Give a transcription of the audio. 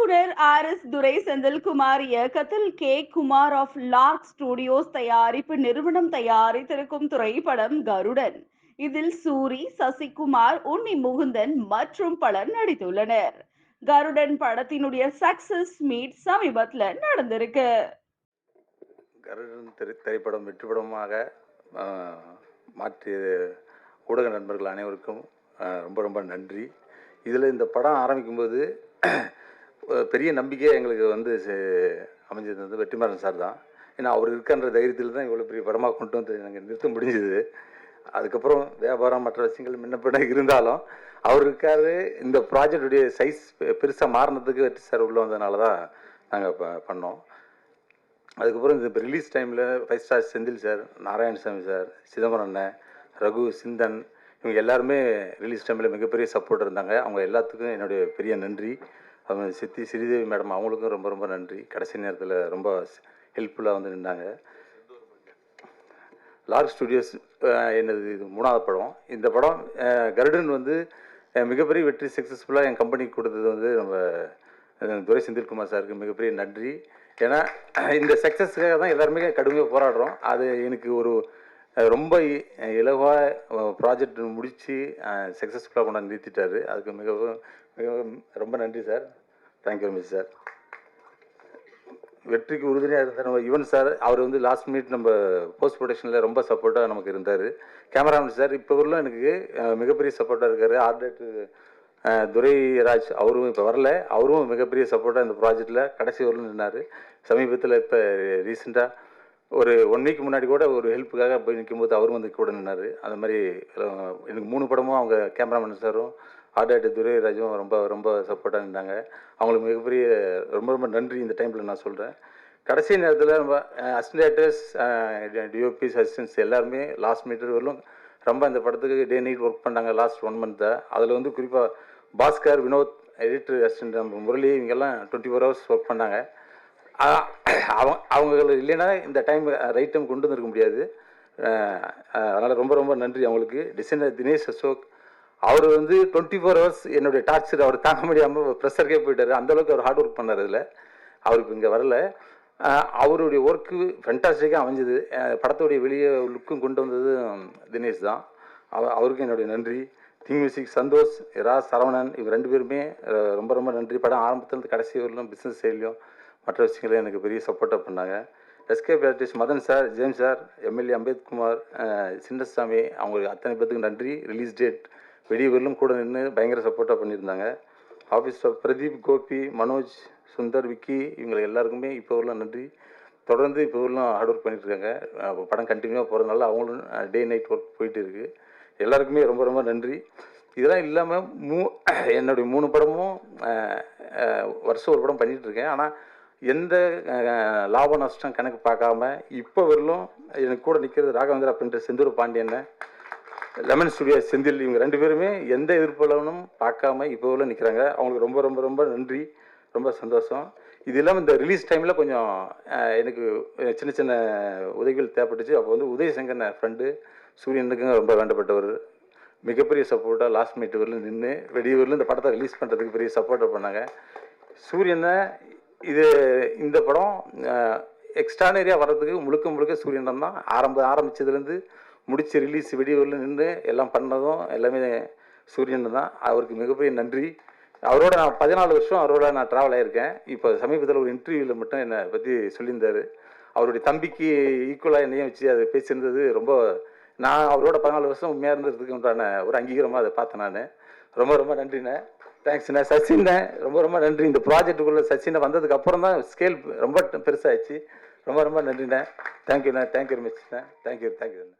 இயக்குனர் R S Durai Senthilkumar இயக்கத்தில் K. Kumar of Lark Studios தயாரிப்பு நிறுவனம் தயாரித்திருக்கும் திரைப்படம் கருடன். இதில் சூரி சசிகுமார் உன்னி முகுந்தன் மற்றும் பலர் நடித்துள்ளனர். கருடன் படத்தினுடைய சக்சஸ் மீட் சமீபத்தில் நடந்திருக்கு. கருடன் திரை திரைப்படம் வெற்றி படமாக மாற்றிய ஊடக நண்பர்கள் அனைவருக்கும் ரொம்ப ரொம்ப நன்றி. இதில் இந்த படம் ஆரம்பிக்கும்போது பெரிய நம்பிக்கையாக எங்களுக்கு வந்து அமைஞ்சது வந்து வெற்றிமாறன் சார் தான். ஏன்னா அவர் இருக்கான்ற தைரியத்தில் தான் இவ்வளோ பெரிய படமாக கொண்டு வந்து நாங்கள் நிறுத்த முடிஞ்சுது. அதுக்கப்புறம் வியாபாரம் மற்ற விஷயங்கள் முன்ன இருந்தாலும் அவர் இருக்கார். இந்த ப்ராஜெக்டுடைய சைஸ் பெருசாக மாறினதுக்கு வெற்றி சார் உள்ளே வந்ததுனால தான் நாங்கள் ப பண்ணோம். அதுக்கப்புறம் இந்த ரிலீஸ் டைமில் five star Senthil sir Narayanasamy sir Chidambaram அண்ணன் ரகு சிந்தன் இவங்க எல்லாருமே ரிலீஸ் டைமில் மிகப்பெரிய சப்போர்ட் இருந்தாங்க. அவங்க எல்லாத்துக்கும் என்னுடைய பெரிய நன்றி. சித்தி ஸ்ரீதேவி மேடம் அவங்களுக்கும் ரொம்ப ரொம்ப நன்றி. கடைசி நேரத்தில் ரொம்ப ஹெல்ப்ஃபுல்லாக வந்து நின்றாங்க லார்க் ஸ்டுடியோஸ் என்னது இது? மூணாவது படம். இந்த படம் கருடன் வந்து மிகப்பெரிய வெற்றி சக்ஸஸ்ஃபுல்லாக என் கம்பெனிக்கு கொடுத்தது வந்து நம்ம துரை செந்தில்குமார் சாருக்கு மிகப்பெரிய நன்றி. ஏன்னா இந்த சக்ஸஸுக்காக தான் எல்லாருமே கடுமையாக போராடுறோம். அது எனக்கு ஒரு ரொம்ப இலவாக ப்ராஜெக்ட் முடித்து சக்ஸஸ்ஃபுல்லாக கொண்டாந்து நிறுத்திட்டாரு. அதுக்கு மிகவும் ரொம்ப நன்றி சார். Thank you miss sir. வெற்றிக்கு உறுதுணையாக இருந்தார் நம்ம யுவன் சார் அவர் வந்து லாஸ்ட் மினிட் நம்ம போஸ்ட் ப்ரொடக்ஷனில் ரொம்ப சப்போர்ட்டாக நமக்கு இருந்தார். கேமராமேன் சார் இப்போ வரலும் எனக்கு மிகப்பெரிய சப்போர்ட்டாக இருக்கார். ஆர்டேட் துரைராஜ் அவரும் இப்போ வரல. அவரும் மிகப்பெரிய சப்போர்ட்டாக இந்த ப்ராஜெக்டில் கடைசி வரலும் நின்னார். சமீபத்தில் இப்போ ரீசெண்டாக ஒரு ஒன் வீக் முன்னாடி கூட ஒரு ஹெல்ப்புக்காக போய் நிற்கும்போது அவரும் வந்து கூட நின்னார். அந்த மாதிரி எனக்கு மூணு படமும் அவங்க கேமராமேன் சாரும் ஆர்டாட்டு துரைராஜும் ரொம்ப ரொம்ப சப்போர்ட்டாக இருந்தாங்க. அவங்களுக்கு மிகப்பெரிய ரொம்ப ரொம்ப நன்றி இந்த டைமில் நான் சொல்கிறேன் கடைசி நேரத்தில் நம்ம அசிஸ்டன்டேட்டர்ஸ் டிஓபிஸ் அசிஸ்டன்ஸ் எல்லாருமே லாஸ்ட் மீட்டர் வரலும் ரொம்ப இந்த படத்துக்கு டே நைட் ஒர்க் பண்ணாங்க லாஸ்ட் ஒன் மந்த்தை அதில் வந்து குறிப்பாக பாஸ்கர் வினோத் எடிட்டர் அசிஸ்டன்ட் நம்ம முரளி இவங்கெல்லாம் டுவெண்ட்டி ஃபோர் ஹவர்ஸ் ஒர்க் பண்ணாங்க அவங்க அவங்க இல்லைன்னா இந்த டைம் ரைட் டைம் கொண்டு வந்திருக்க முடியாது. அதனால் ரொம்ப ரொம்ப நன்றி அவங்களுக்கு. டிசைனர் தினேஷ் அசோக் அவர் வந்து டுவெண்ட்டி ஃபோர் ஹவர்ஸ் என்னுடைய டார்ச்சர் அவர் தாங்க முடியாமல் ப்ரெஷருக்கே போயிட்டார். அந்த அளவுக்கு அவர் ஹார்ட் ஒர்க் பண்ணார் இதில் அவருக்கு இங்கே வரல. அவருடைய ஒர்க்கு ஃபென்டாஸ்டிக்காக அமைஞ்சது. படத்தோடைய படத்துடைய வெளியே லுக்கும் கொண்டு வந்தது தினேஷ் தான். அவ அவருக்கும் என்னுடைய நன்றி. திங் மியூசிக் சந்தோஷ் ரா சரவணன் இவங்க ரெண்டு பேருமே ரொம்ப ரொம்ப நன்றி. படம் ஆரம்பத்துலேருந்து கடைசி வரலும் பிஸ்னஸ் செயலியும் மற்ற விஷயங்களையும் எனக்கு பெரிய சப்போர்ட்டாக பண்ணாங்க. SK artist Madan sir James sir MLA Ambethkumar Chinnasamy அவங்களுக்கு அத்தனை பேர்த்துக்கு நன்றி. ரிலீஸ் டேட் வெளியூரிலும் கூட நின்று பயங்கர சப்போர்ட்டாக பண்ணியிருந்தாங்க. ஆஃபீஸ் ஸ்டாஃப் பிரதீப் கோபி மனோஜ் சுந்தர் விக்கி இவங்க எல்லாருக்குமே இப்போ வரலாம் நன்றி. தொடர்ந்து இப்போ வரலாம் ஹார்ட் ஒர்க் பண்ணிட்டு இருக்காங்க படம் கண்டினியூவாக போகிறதுனால அவங்களும் டே நைட் ஒர்க் போயிட்டு இருக்கு. எல்லாருக்குமே ரொம்ப ரொம்ப நன்றி. இதெல்லாம் இல்லாமல் மூ என்னுடைய மூணு படமும் வருஷம் ஒரு படம் பண்ணிகிட்ருக்கேன் இருக்கேன் ஆனால் எந்த லாப நஷ்டம் கணக்கு பார்க்காம இப்போ வரலும் எனக்கு கூட நிற்கிறது ராகவேந்திரா பிரிண்டர் செந்தூர் பாண்டியன்னு லெமன் ஸ்டுடியோ செந்தில் இவங்க ரெண்டு பேருமே எந்த எதிர்ப்பலனும் பார்க்காம இப்போ உள்ள நிற்கிறாங்க அவங்களுக்கு ரொம்ப ரொம்ப ரொம்ப நன்றி. ரொம்ப சந்தோஷம். இது இல்லாமல் இந்த ரிலீஸ் டைமில் கொஞ்சம் எனக்கு சின்ன சின்ன உதவிகள் தேவைப்பட்டுச்சு. அப்போ வந்து உதயசங்கர் ஃப்ரெண்டு சூரியனுக்குங்க ரொம்ப வேண்டப்பட்டவர். மிகப்பெரிய சப்போர்ட்டாக லாஸ்ட் மினிட் வரலும் நின்று வெளியூரில் இந்த படத்தை ரிலீஸ் பண்ணுறதுக்கு பெரிய சப்போர்ட்டாக பண்ணாங்க. சூரியனை இது இந்த படம் எக்ஸ்ட்ரானரியாக வர்றதுக்கு முழுக்க முழுக்க சூரியன் தான். ஆரம்ப ஆரம்பித்ததுலேருந்து முடிச்சு ரிலீஸ் வெடியூரில் நின்று எல்லாம் பண்ணதும் எல்லாமே சூரியன் தான். அவருக்கு மிகப்பெரிய நன்றி. அவரோட நான் பதினாலு வருஷம் அவரோட நான் ட்ராவல் ஆகியிருக்கேன் இப்போ சமீபத்தில் ஒரு இன்டர்வியூவில் மட்டும் என்னை பற்றி சொல்லியிருந்தார். அவருடைய தம்பிக்கு ஈக்குவலாக என்னையும் வச்சு அது பேசியிருந்தது ரொம்ப நான் அவரோட பதினாலு வருஷம் உண்மையாக இருந்ததுக்கு உண்டான ஒரு அங்கீகாரமாக அதை பார்த்தேன் நான். ரொம்ப ரொம்ப நன்றிண்ணே. தேங்க்ஸ்ண்ணே சச்சின்ண்ணே ரொம்ப ரொம்ப நன்றி. இந்த ப்ராஜெக்ட்டுக்குள்ளே சச்சினை வந்ததுக்கு அப்புறம் தான் ஸ்கேல் ரொம்ப பெருசாகிடுச்சு ரொம்ப ரொம்ப நன்றிண்ணே. தேங்க்யூண்ணே thank you very thank you தேங்க்யூண்ணே